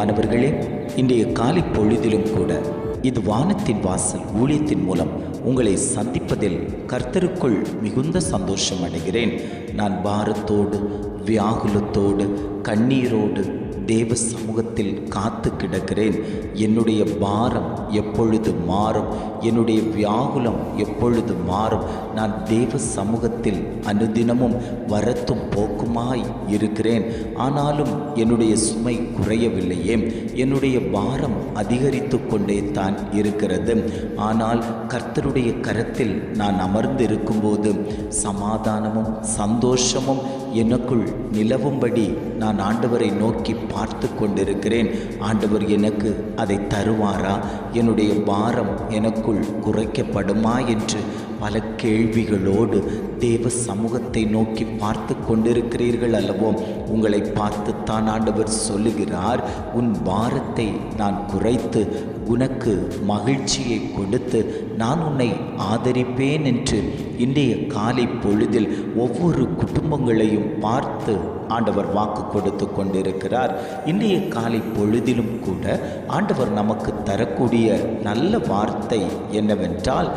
பிரியமானவர்களே இன்றைய காலை பொழுதிலும் கூட இது வானத்தின் வாசல் ஊழியத்தின் மூலம் உங்களை சந்திப்பதில் கர்த்தருக்குள் மிகுந்த சந்தோஷம் அடைகிறேன். நான் பாரத்தோடு வியாகுலத்தோடு கண்ணீரோடு தேவ சமூகத்தில் காத்து கிடக்கிறேன். என்னுடைய பாரம் எப்பொழுது மாறும்? என்னுடைய வியாகுலம் எப்பொழுது மாறும்? நான் தேவ சமூகத்தில் அனுதினமும் வரத்தும் போக்குமாய் இருக்கிறேன். ஆனாலும் என்னுடைய சுமை குறையவில்லையே. என்னுடைய பாரம் அதிகரித்து கொண்டே தான் இருக்கிறது. ஆனால் கர்த்தருடைய கரத்தில் நான் அமர்ந்து இருக்கும்போது சமாதானமும் சந்தோஷமும் எனக்குள் நிலவும்படி நான் ஆண்டவரை நோக்கி பார்த்து கொண்டிருக்கிறேன் ஆண்டவர் எனக்கு அதை தருவாரா? என்னுடைய பாரம் எனக்குள் குறைக்கப்படுமா என்று பல கேள்விகளோடு தேவ சமூகத்தை நோக்கி பார்த்து கொண்டிருக்கிறீர்கள் அல்லவோ? உங்களை பார்த்துத்தான் ஆண்டவர் சொல்லுகிறார் உன் பாரத்தை நான் குறைத்து உனக்கு மகிழ்ச்சியை கொடுத்து நான் உன்னை ஆதரிப்பேன் என்று இன்றைய காலை பொழுதில் ஒவ்வொரு குடும்பங்களையும் பார்த்து ஆண்டவர் வாக்கு கொடுத்து கொண்டிருக்கிறார். இன்றைய காலை பொழுதிலும் கூட ஆண்டவர் நமக்கு தரக்கூடிய நல்ல வார்த்தை என்னவென்றால்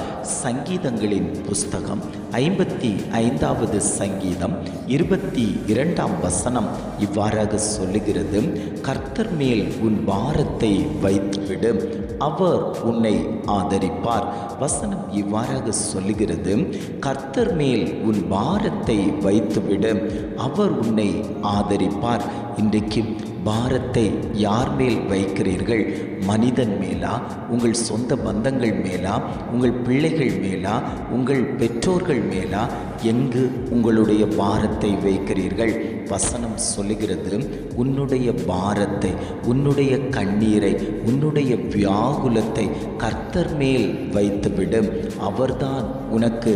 சங்கீதங்களில் పుస్తకం ஐம்பத்தி ஐந்தாவது சங்கீதம் இருபத்தி இரண்டாம் வசனம் இவ்வாறாக சொல்லுகிறது கர்த்தர் மேல் உன் பாரத்தை வைத்துவிடு அவர் உன்னை ஆதரிப்பார். வசனம் இவ்வாறாக சொல்லுகிறது கர்த்தர் மேல் உன் பாரத்தை வைத்துவிடு அவர் உன்னை ஆதரிப்பார். இன்றைக்கு பாரத்தை யார் மேல் வைக்கிறீர்கள்? மனிதன் மேலா? உங்கள் சொந்த பந்தங்கள் மேலா? உங்கள் பிள்ளைகள் மேலா? உங்கள் பெற்றோர்கள் மேலா எங்கு உங்களுடைய பாரத்தை வைக்கிறீர்கள்? வசனம் சொல்லுகிறது உன்னுடைய பாரத்தை உன்னுடைய கண்ணீரை உன்னுடைய வியாகுலத்தை கர்த்தர் மேல் வைத்துவிடும். அவர்தான் உனக்கு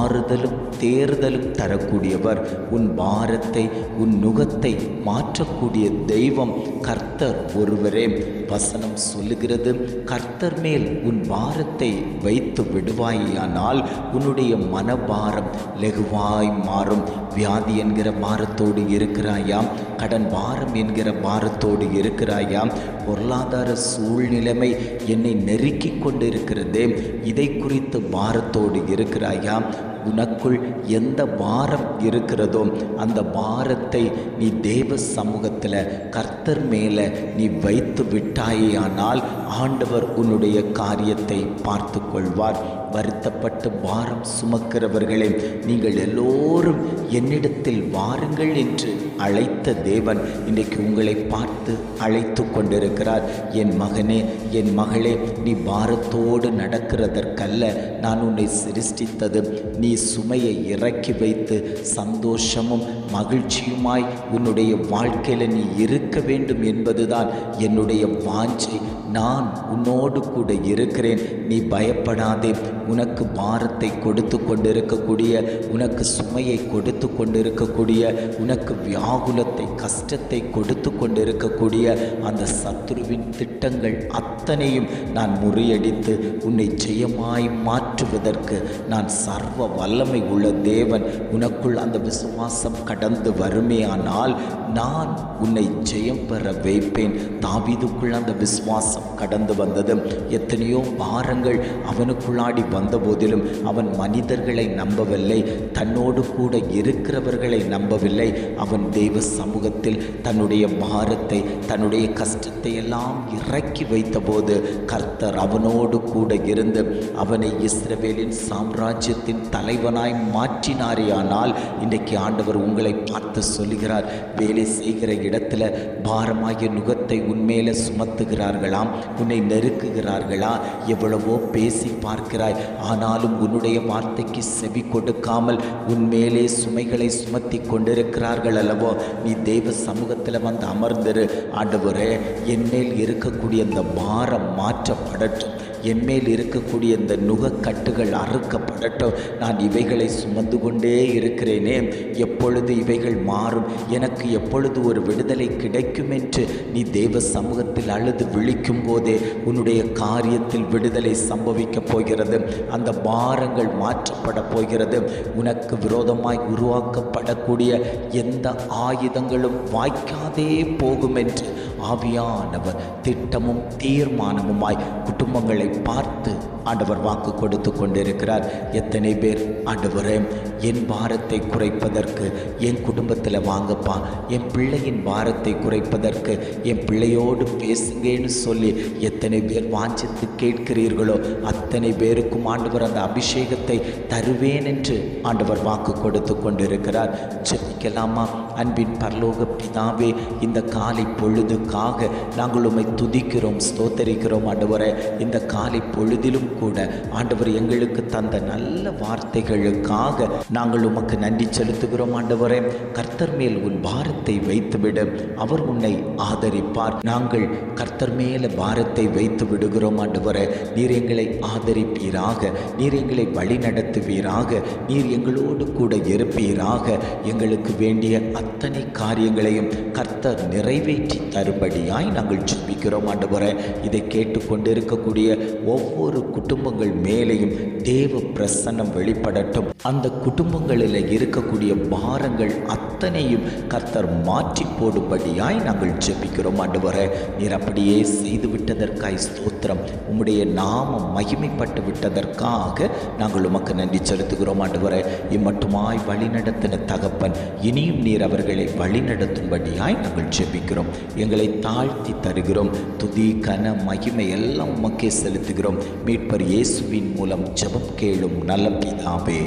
ஆறுதலும் தேர்தலும் தரக்கூடியவர். உன் பாரத்தை உன் நுகத்தை மாற்றக்கூடிய தெய்வம் கர்த்தர் ஒருவரே. வசனம் சொல்லுகிறது கர்த்தர் மேல் உன் பாரத்தை வைத்து விடுவாயானால் உன்னுடைய மனபாரம் லெகுவாய் மாறும். வியாதி என்கிற பாரத்தோடு இருக்கிறாயாம் கடன் பாரம் என்கிற பாரத்தோடு இருக்கிறாயாம். பொருளாதார சூழ்நிலைமை என்னை நெருக்கி கொண்டிருக்கிறதே இதை குறித்து பாரத்தோடு இருக்கிறாயாம். உனக்குள் எந்த பாரம் இருக்கிறதோ அந்த பாரத்தை நீ தேவ சமூகத்தில் கர்த்தர் மேலே நீ வைத்து தாயானால் ஆண்டவர் உன்னுடைய காரியத்தை பார்த்து கொள்வார் வருத்தப்பட்டு பாரம் சுமக்கிறவர்களே நீங்கள் எல்லோரும் என்னிடத்தில் வாருங்கள் என்று அழைத்த தேவன் இன்றைக்கு உங்களை பார்த்து அழைத்து கொண்டிருக்கிறார். என் மகனே என் மகளே நீ பாரத்தோடு நடக்கிறதற்கல்ல. நான் உன்னை சிருஷ்டித்தது. நீ சுமையை இறக்கி வைத்து சந்தோஷமும் மகிழ்ச்சியுமாய் உன்னுடைய வாழ்க்கையில் நீ இருக்க வேண்டும் என்பதுதான் என்னுடைய வாஞ்சை. நான் உன்னோடு கூட இருக்கிறேன். நீ பயப்படாதே. உனக்கு பாரத்தை கொடுத்து கொண்டிருக்கக்கூடிய உனக்கு சுமையை கொடுத்து கொண்டிருக்கக்கூடிய உனக்கு வியாகுலத்தை கஷ்டத்தை கொடுத்து கொண்டிருக்கக்கூடிய அந்த சத்ருவின் திட்டங்கள் அத்தனையும் நான் முறியடித்து உன்னை ஜெயமாய் மாற்றுவதற்கு நான் சர்வ வல்லமை உள்ள தேவன். உனக்குள் அந்த விசுவாசம் கடந்து வருமேயானால் நான் உன்னை ஜெயம் பெற வைப்பேன். தாவிதுக்குள் அந்த விசுவாசம் கடந்து வந்தது. எத்தனையோ பாரங்கள் அவனுக்குள்ளாடி வந்தபோதிலும் அவன் மனிதர்களை நம்பவில்லை தன்னோடு கூட இருக்கிறவர்களை நம்பவில்லை. அவன் தெய்வ சமூகத்தில் தன்னுடைய பாரத்தை தன்னுடைய கஷ்டத்தை எல்லாம் இறக்கி வைத்தபோது கர்த்தர் அவனோடு கூட இருந்து அவனை இஸ்ரவேலின் சாம்ராஜ்யத்தின் தலைவனாய் மாற்றினாரேயானால் இன்றைக்கு ஆண்டவர் உங்களை பார்த்து சொல்லுகிறார் வேலை செய்கிற இடத்துல பாரமாகிய நுகத்தை உன்மேல சுமத்துகிறார்களாம் உன்னை நெருக்குகிறார்களா எவ்வளவோ பேசி பார்க்கிறாய் ஆனாலும் உன்னுடைய வார்த்தைக்கு செவி கொடுக்காமல் உன்மேலே சுமைகளை சுமத்தி கொண்டிருக்கிறார்கள் அல்லவோ நீ தெய்வ சமூகத்தில் வந்து அமர்ந்திரு. ஆண்டவரே என்மேல் இருக்கக்கூடிய அந்த பாரம் மாற்றப்படட்டும். என்மேல் இருக்கக்கூடிய இந்த நுகக்கட்டுகள் அறுக்கப்படட்டும். நான் இவைகளை சுமந்து கொண்டே இருக்கிறேனே. எப்பொழுது இவைகள் மாறும்? எனக்கு எப்பொழுது ஒரு விடுதலை கிடைக்கும் என்று நீ தேவ சமூகத்தில் அழுது விழிக்கும் போதே உன்னுடைய காரியத்தில் விடுதலை சம்பவிக்கப் போகிறது. அந்த பாரங்கள் மாற்றப்பட போகிறது. உனக்கு விரோதமாய் உருவாக்கப்படக்கூடிய எந்த ஆயுதங்களும் வாய்க்காதே போகும் என்று ஆவியானவர் திட்டமும் தீர்மானமுமாய் குடும்பங்களை பார்த்து ஆண்டவர் வாக்கு கொடுத்து கொண்டிருக்கிறார். எத்தனை பேர் ஆண்டவரே என் பாரத்தை குறைப்பதற்கு என் குடும்பத்தில் வாங்கப்பா என் பிள்ளையின் பாரத்தை குறைப்பதற்கு என் பிள்ளையோடு பேசுங்கன்னு சொல்லி எத்தனை பேர் வாஞ்சித்து கேட்கிறீர்களோ அத்தனை பேருக்கும் ஆண்டவர் அந்த அபிஷேகத்தை தருவேன் என்று ஆண்டவர் வாக்கு கொடுத்து கொண்டிருக்கிறார். ஜெபிக்கலாமா? அன்பின் பரலோக பிதாவே இந்த காலை பொழுதுக்காக நாங்கள் உம்மை துதிக்கிறோம் ஸ்தோத்தரிக்கிறோம் ஆண்டவரை. இந்த காலை பொழுதிலும் கூட ஆண்டவர் எங்களுக்கு தந்த நல்ல வார்த்தைகளுக்காக நாங்கள் உமக்கு நன்றி செலுத்துகிறோம் ஆண்டவரே. கர்த்தர் மேல் உன் பாரத்தை வைத்துவிடும் அவர் உன்னை ஆதரிப்பார். நாங்கள் கர்த்தர் மேல பாரத்தை வைத்து விடுகிறோம் ஆண்டவரே. நீர் எங்களை ஆதரிப்பீராக. நீர் எங்களை வழி நடத்துவீராக நீர் எங்களோடு கூட இருப்பீராக. எங்களுக்கு வேண்டிய அத்தனை காரியங்களையும் கர்த்தர் நிறைவேற்றி தரும்படியாய் நாங்கள் ஜெபிக்கிறோம் ஆண்டவரே. இதை கேட்டுக்கொண்டு இருக்கக்கூடிய ஒவ்வொரு குடும்பங்கள் மேலேயும் தேவ பிரசன்னம் வெளிப்படட்டும். அந்த குடும்பங்களில் இருக்கக்கூடிய பாரங்கள் அத்தனையும் கர்த்தர் மாற்றி போடும்படியாய் நாங்கள் ஜெபிக்கிறோம் ஆண்டவரே. நீர் அப்படியே செய்து விட்டதற்காய் ஸ்தோத்திரம். உம்முடைய நாமம் மகிமைப்பட்டு விட்டதற்காக நாங்கள் உமக்கு நன்றி செலுத்துகிறோம் ஆண்டவரே. இம்மட்டுமாய் வழிநடத்தின தகப்பன் இனியும் நீர் அவர்களை வழிநடத்தும்படியாய் நாங்கள் ஜெபிக்கிறோம். எங்களை தாழ்த்தி தருகிறோம். துதி கன மகிமை எல்லாம் உமக்கே செலுத்துகிறோம். மீட்பர் இயேசுவின் மூலம் ஜெபம் கேளும் நல்ல பிதாவே.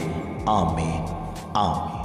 ஆமே ஆமே